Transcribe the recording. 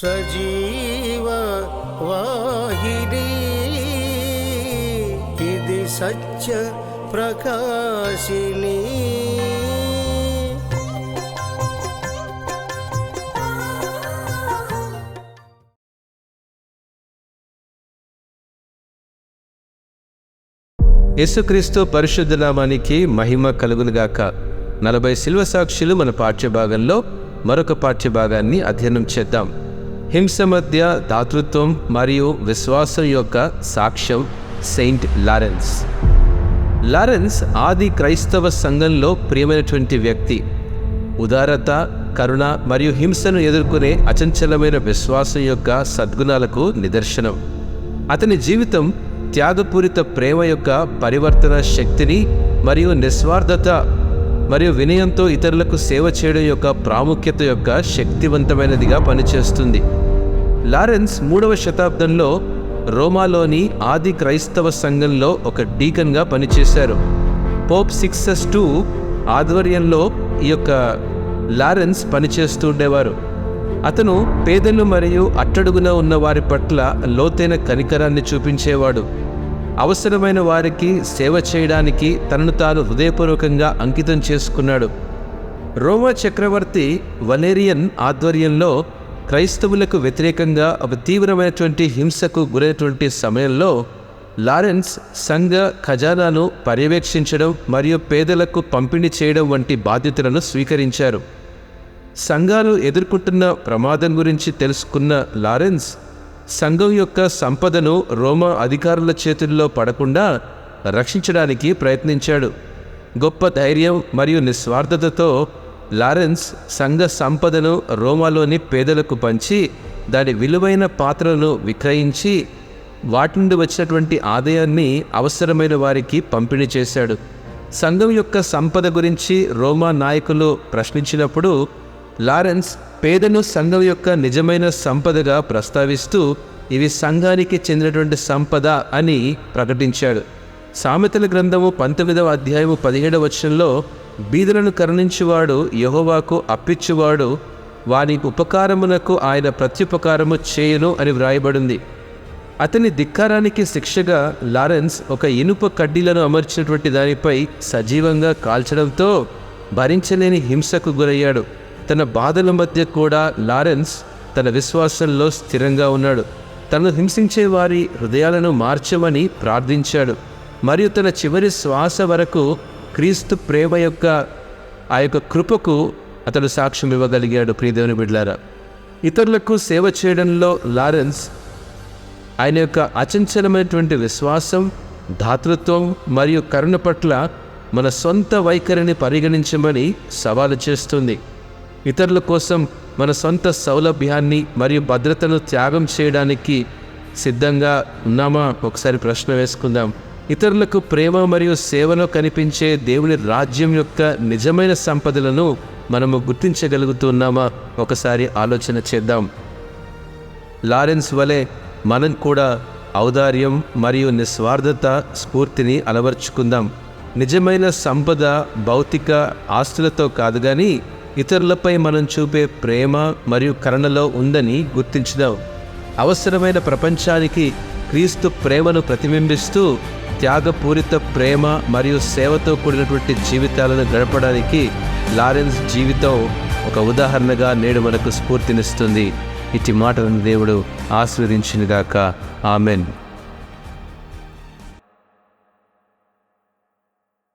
సజీవ వాహిని ఇది సత్య ప్రకాశిని యేసుక్రీస్తు పరిశుద్ధ నామానికి మహిమ కలుగునుగాక నలభై శిల్వ సాక్షులు మన పాఠ్యభాగంలో మరొక పాఠ్యభాగాన్ని అధ్యయనం చేద్దాం. హింస మధ్య దాతృత్వం మరియు విశ్వాసం యొక్క సాక్ష్యం సెయింట్ లారెన్స్. లారెన్స్ ఆది క్రైస్తవ సంఘంలో ప్రియమైనటువంటి వ్యక్తి. ఉదారత కరుణ మరియు హింసను ఎదుర్కొనే అచంచలమైన విశ్వాసం యొక్క సద్గుణాలకు నిదర్శనం. అతని జీవితం త్యాగపూరిత ప్రేమ యొక్క పరివర్తన శక్తిని మరియు నిస్వార్థత మరియు వినయంతో ఇతరులకు సేవ చేయడం యొక్క ప్రాముఖ్యత యొక్క శక్తివంతమైనదిగా పనిచేస్తుంది. లారెన్స్ మూడవ శతాబ్దంలో రోమాలోని ఆది క్రైస్తవ సంఘంలో ఒక డీకన్గా పనిచేశారు. పోప్ సిక్సెస్ టూ ఆధ్వర్యంలో ఈ యొక్క లారెన్స్ పనిచేస్తూ ఉండేవారు. అతను పేదలు మరియు అట్టడుగున ఉన్న వారి పట్ల లోతైన కనికరాన్ని చూపించేవాడు. అవసరమైన వారికి సేవ చేయడానికి తనను తాను హృదయపూర్వకంగా అంకితం చేసుకున్నాడు. రోమా చక్రవర్తి వలేరియన్ ఆధ్వర్యంలో క్రైస్తవులకు వ్యతిరేకంగా ఒక తీవ్రమైనటువంటి హింసకు గురైనటువంటి సమయంలో లారెన్స్ సంఘ ఖజానాను పర్యవేక్షించడం మరియు పేదలకు పంపిణీ చేయడం వంటి బాధ్యతలను స్వీకరించారు. సంఘాలు ఎదుర్కొంటున్న ప్రమాదం గురించి తెలుసుకున్న లారెన్స్ సంఘం యొక్క సంపదను రోమా అధికారుల చేతుల్లో పడకుండా రక్షించడానికి ప్రయత్నించాడు. గొప్ప ధైర్యం మరియు నిస్వార్థతతో లారెన్స్ సంఘ సంపదను రోమాలోని పేదలకు పంచి దాని విలువైన పాత్రలను విక్రయించి వాటి నుండి వచ్చినటువంటి ఆదాయాన్ని అవసరమైన వారికి పంపిణీ చేశాడు. సంఘం యొక్క సంపద గురించి రోమా నాయకులు ప్రశ్నించినప్పుడు లారెన్స్ పేదను సంఘం యొక్క నిజమైన సంపదగా ప్రస్తావిస్తూ ఇవి సంఘానికి చెందినటువంటి సంపద అని ప్రకటించాడు. సామెతల గ్రంథము పంతొమ్మిదవ అధ్యాయము పదిహేడవ వచనంలో బీదలను కరుణించువాడు యహోవాకు అప్పిచ్చువాడు వాని ఉపకారమునకు ఆయన ప్రత్యుపకారము చేయను అని వ్రాయబడింది. అతని ధిక్కారానికి శిక్షగా లారెన్స్ ఒక ఇనుప కడ్డీలను అమర్చినటువంటి దానిపై సజీవంగా కాల్చడంతో భరించలేని హింసకు గురయ్యాడు. తన బాధల మధ్య కూడా లారెన్స్ తన విశ్వాసంలో స్థిరంగా ఉన్నాడు. తనను హింసించే వారి హృదయాలను మార్చమని ప్రార్థించాడు. మరియు తన చివరి శ్వాస వరకు క్రీస్తు ప్రేమ యొక్క ఆ యొక్క కృపకు అతడు సాక్ష్యం ఇవ్వగలిగాడు ప్రియదేవుని బిడ్లారా ఇతరులకు సేవ చేయడంలో లారెన్స్ ఆయన యొక్క అచంచలమైనటువంటి విశ్వాసం ధాతృత్వం మరియు కరుణ పట్ల మన సొంత వైఖరిని పరిగణించమని సవాలు చేస్తుంది. ఇతరుల కోసం మన సొంత సౌలభ్యాన్ని మరియు భద్రతను త్యాగం చేయడానికి సిద్ధంగా ఉన్నామా? ఒకసారి ప్రశ్న వేసుకుందాం. ఇతరులకు ప్రేమ మరియు సేవలో కనిపించే దేవుని రాజ్యం యొక్క నిజమైన సంపదలను మనము గుర్తించగలుగుతున్నామా? ఒకసారి ఆలోచన చేద్దాం. లారెన్స్ వలె మనం కూడా ఔదార్యం మరియు నిస్వార్థత స్ఫూర్తిని అలవర్చుకుందాం. నిజమైన సంపద భౌతిక ఆస్తులతో కాదు కానీ ఇతరులపై మనం చూపే ప్రేమ మరియు కరుణలో ఉందని గుర్తించుదాం. అవసరమైన ప్రపంచానికి క్రీస్తు ప్రేమను ప్రతిబింబిస్తూ త్యాగపూరిత ప్రేమ మరియు సేవతో కూడినటువంటి జీవితాలను గడపడానికి లారెన్స్ జీవితం ఒక ఉదాహరణగా నేడు మనకు స్ఫూర్తినిస్తుంది. ఇటు మాటలను దేవుడు ఆస్వాదించినగాక ఆమెన్.